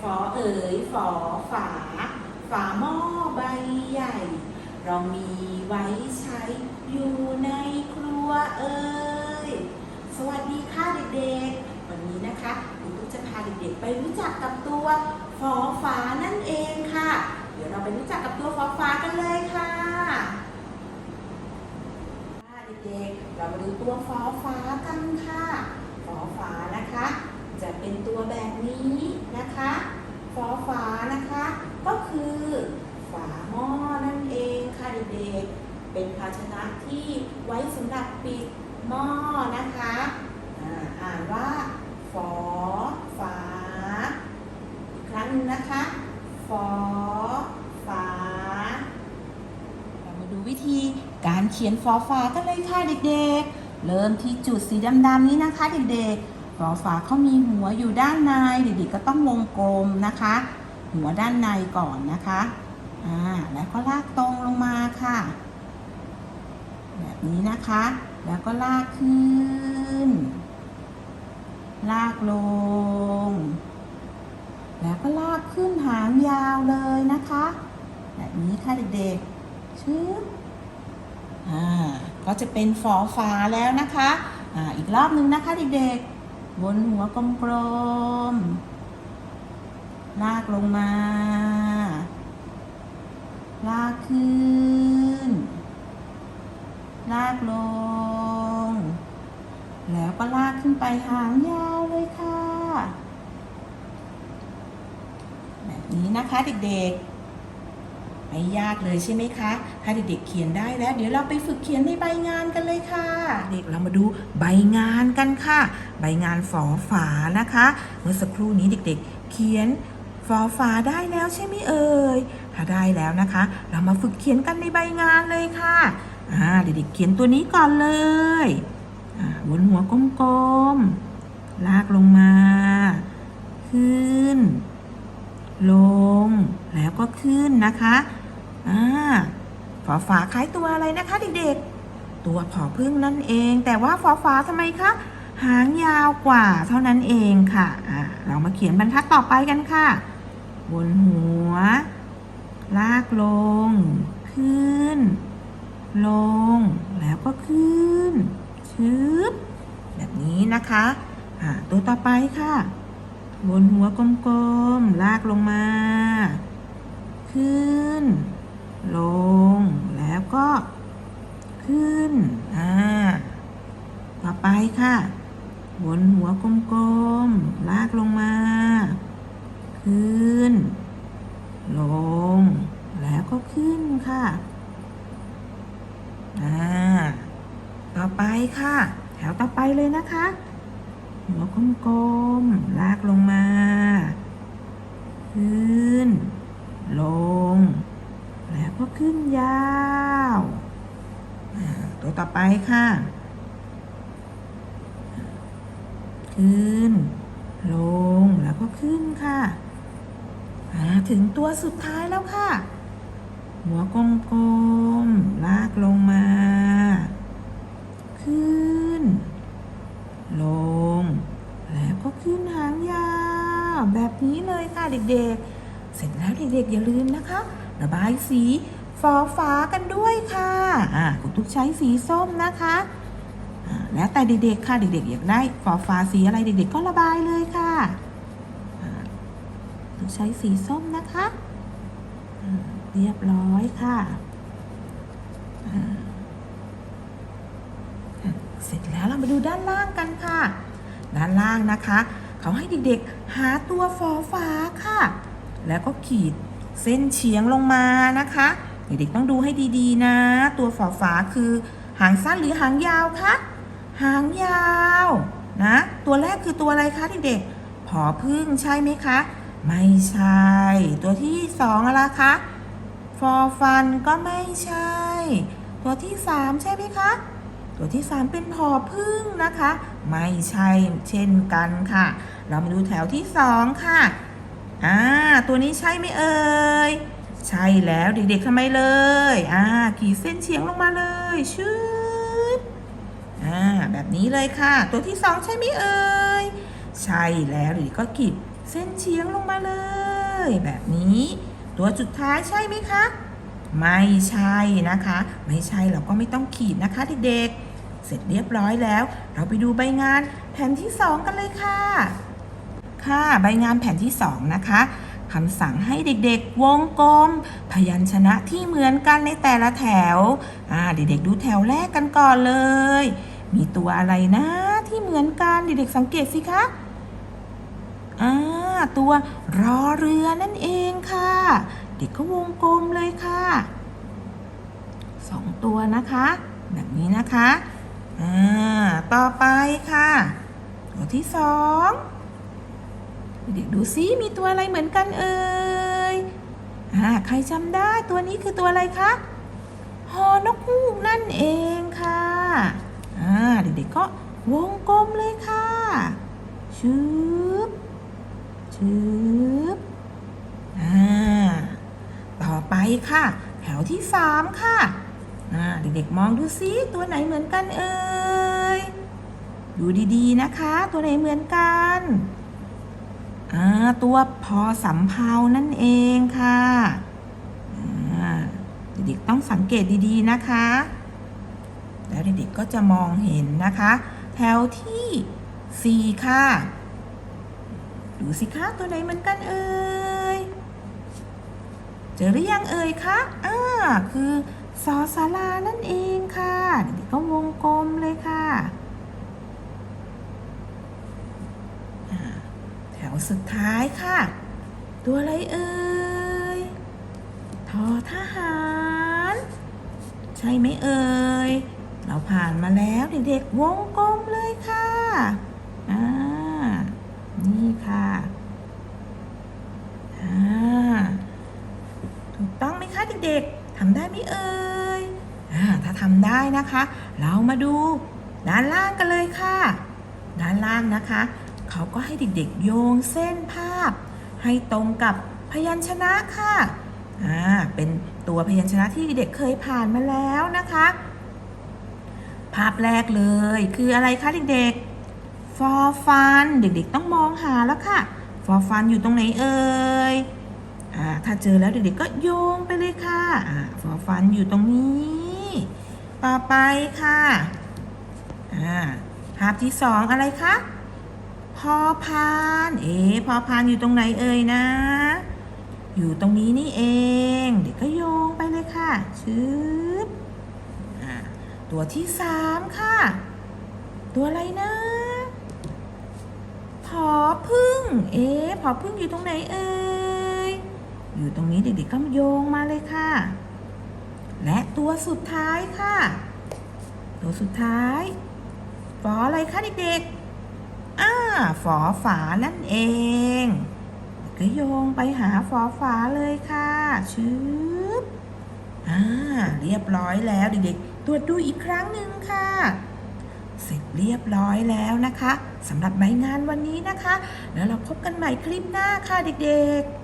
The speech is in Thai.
ฝอเอ๋ยฝอฝา ฝาหม้อใบใหญ่ เรามีไว้ใช้อยู่ในครัวเอ่ยสวัสดีค่ะเด็กๆ วันนี้นะคะคุณตุ๊กจะพาเด็กๆ ไปรู้จักกับตัวฝอฝานั่นเองค่ะ เดี๋ยวเราไปรู้จักกับตัวฝอฝากันเลยค่ะค่ะเด็กๆเรามาดูตัวฝอฝากันค่ะฝอฝานะคะ จะเป็นตัวแบบนี้นะคะฝอฝานะคะ ก็คือฝาหม้อนั่นเองค่ะเด็กๆเป็นภาชนะที่ไว้สำหรับปิดหม้อนะคะอ่านว่าฝอฝาอีกครั้งนึงนะคะฝอฝาเรามาดูวิธีการเขียนฟอฝากันเลยค่ะเด็กๆ เริ่มที่จุดสีดำๆนี้นะคะเด็กๆ ฟอฝาเขามีหัวอยู่ด้านในเด็กๆก็ต้องวงกลมนะคะ หัวด้านในก่อนนะคะอ่าแล้วก็ลากตรงลงมาค่ะ แบบนี้นะคะ แล้วก็ลากขึ้น ลากลง แล้วก็ลากขึ้นหางยาวเลยนะคะ แบบนี้ค่ะเด็กๆชึบอ่าก็จะเป็นฝอฟ้าแล้วนะคะ อ่า อีกรอบหนึ่งนะคะเด็กๆ บนหัวกลมๆลากลงมา ลากขึ้น ลากลง แล้วก็ลากขึ้นไปหางยาวเลยค่ะ แบบนี้นะคะเด็กๆ ไม่ยากเลยใช่ไหมคะ ถ้าเด็กๆเขียนได้แล้ว เดี๋ยวเราไปฝึกเขียนในใบงานกันเลยค่ะ เด็กเรามาดูใบงานกันค่ะ ใบงานฝอฝานะคะ เมื่อสักครู่นี้เด็ก ๆ เขียนฝอฝาได้แล้วใช่ไหมเอ่ย ถ้าได้แล้วนะคะ เรามาฝึกเขียนกันในใบงานเลยค่ะอ่าเด็กๆเขียนตัวนี้ก่อนเลยอ่าบนหัวกลมๆ ลากลงมา ขึ้น ลง แล้วก็ขึ้นนะคะ อ่าฝอฝาคล้ายตัวอะไรนะคะเด็กๆ ตัวผอพึ่งนั่นเอง แต่ว่าฝอฝาทำไมคะหางยาวกว่าเท่านั้นเองค่ะอ่าเรามาเขียนบรรทัดต่อไปกันค่ะ บนหัว ลากลง ขึ้น ลง แล้วก็ขึ้น ชึบ แบบนี้นะคะอ่าตัวต่อไปค่ะ บนหัวกลมๆ ลากลงมา ขึ้น ลง แล้วก็ ขึ้น อ่า ต่อไปค่ะบนหัวกลมๆ ลากลงมา ขึ้น ลง แล้วก็ขึ้นค่ะ อ่า ต่อไปค่ะ แถวต่อไปเลยนะคะ หัวกลมๆ ลากลงมา ขึ้น ลง ก็ขึ้นยาวตัวต่อไปค่ะ ขึ้น ลงแล้วก็ขึ้นค่ะถึงตัวสุดท้ายแล้วค่ะ หัวกลมๆลากลงมา ขึ้น ลง แล้วก็ขึ้นหางยาว แบบนี้เลยค่ะเด็กๆ เสร็จแล้วเด็กๆ อย่าลืมนะคะ ระบายสีฟอฟ้ากันด้วยค่ะอ่าคุณตุ๊กใช้สีส้มนะคะอ่าแล้วแต่เด็กๆค่ะเด็กๆอยากได้ฟอฟ้าสีอะไรเด็กๆก็ระบายเลยค่ะอ่าตุ๊กใช้สีส้มนะคะอ่าเรียบร้อยค่ะอ่าเสร็จแล้วเรามาดูด้านล่างกันค่ะ ด้านล่างนะคะ เขาให้เด็กๆหาตัวฟอฟ้าค่ะ แล้วก็ขีด เส้นเฉียงลงมานะคะ เด็กๆต้องดูให้ดีๆนะ ตัวฟอฟ้าคือหางสั้นหรือหางยาวคะหางยาวนะตัวแรกคือตัวอะไรคะเด็กๆผอพึ่งใช่ไหมคะ ไม่ใช่ ตัวที่สองอะไรคะฟอฟันก็ไม่ใช่ ตัวที่สามใช่ไหมคะตัวที่สามเป็นพอพึ่งนะคะ ไม่ใช่เช่นกันค่ะ เรามาดูแถวที่สองค่ะ อ่า ตัวนี้ใช่ไหมเอ่ย ใช่แล้วเด็กๆทำไมเลย อ่า ขีดเส้นเฉียงลงมาเลยชืดอ่า แบบนี้เลยค่ะ ตัวที่สองใช่ไหมเอ่ย ใช่แล้วเด็กก็ขีดเส้นเฉียงลงมาเลย แบบนี้ ตัวสุดท้ายใช่ไหมคะ ไม่ใช่นะคะ ไม่ใช่เราก็ไม่ต้องขีดนะคะเด็กๆ เสร็จเรียบร้อยแล้ว เราไปดูใบงานแผ่นที่สองกันเลยค่ะ ค่ะใบงานแผ่นที่สองนะคะคำสั่งให้เด็กๆ วงกลม พยัญชนะที่เหมือนกันในแต่ละแถวอ่าเด็กๆดูแถวแรกกันก่อนเลย มีตัวอะไรนะที่เหมือนกันเด็กๆสังเกตสิคะอ่าตัวรอเรือนั่นเองค่ะ เด็กก็วงกลมเลยค่ะสองตัวนะคะ แบบนี้นะคะอ่าต่อไปค่ะ ตัวที่สอง เด็กดูซิมีตัวอะไรเหมือนกันเอ่ยอ่าใครจำได้ตัวนี้คือตัวอะไรคะฮอนกฮูกนั่นเองค่ะอ่าเด็กๆก็วงกลมเลยค่ะชืบชืบอ่าต่อไปค่ะ แถวที่สามค่ะอ่าเด็กๆมองดูซิตัวไหนเหมือนกันเอ่ยดูดีๆนะคะ ตัวไหนเหมือนกันอ ตัวพอสำเพานั่นเองค่ะเด็กๆต้องสังเกตดีๆนะคะ แล้วเด็กๆก็จะมองเห็นนะคะ แถวที่ 4 ค่ะ ดูสิคะตัวไหนเหมือนกันเอ่ยเจอหรือยังเอ่ยคะอ่าคือซอสารานั่นเองค่ะเด็กๆก็วงกลมเลยค่ะ แถว สุดท้ายค่ะ ตัวอะไรเอ่ยทอทหาร ใช่ไหมเอ่ย เราผ่านมาแล้วเด็กๆวงกลมเลยค่ะอ่านี่ค่ะอ่าถูกต้องไหมคะเด็กๆทำได้ไหมเอ่ยอ่าถ้าทำได้นะคะ เรามาดูด้านล่างกันเลยค่ะ ด้านล่างนะคะ เขาก็ให้เด็กๆ โยงเส้นภาพ ให้ตรงกับพยัญชนะค่ะ อ่า เป็นตัวพยัญชนะที่เด็กเคยผ่านมาแล้วนะคะ ภาพแรกเลยคืออะไรคะเด็กๆฟอฟันเด็กๆต้องมองหาแล้วค่ะฟอฟันอยู่ตรงไหนเอ่ย อ่า ถ้าเจอแล้วเด็กๆก็โยงไปเลยค่ะ อ่าฟอฟันอยู่ตรงนี้ ต่อไปค่ะ อ่า ภาพที่สองอะไรคะ พอพาน เอ๊ะพอพานอยู่ตรงไหนเอ่ยนะ อยู่ตรงนี้นี่เอง เด็กก็โยงไปเลยค่ะชึบอ่าตัวที่สามค่ะ ตัวอะไรนะพอพึ่ง เอ๊ะพอพึ่งอยู่ตรงไหนเอ่ย อยู่ตรงนี้เด็กๆก็โยงมาเลยค่ะ และตัวสุดท้ายค่ะ ตัวสุดท้ายฟออะไรคะเด็กๆ ฝอฝานั่นเองก็โยงไปหาฝอฝาเลยค่ะชืบอ่าเรียบร้อยแล้วเด็กๆ ตรวจดูอีกครั้งหนึ่งค่ะ เสร็จเรียบร้อยแล้วนะคะสำหรับใบงานวันนี้นะคะ แล้วเราพบกันใหม่คลิปหน้าค่ะเด็กๆ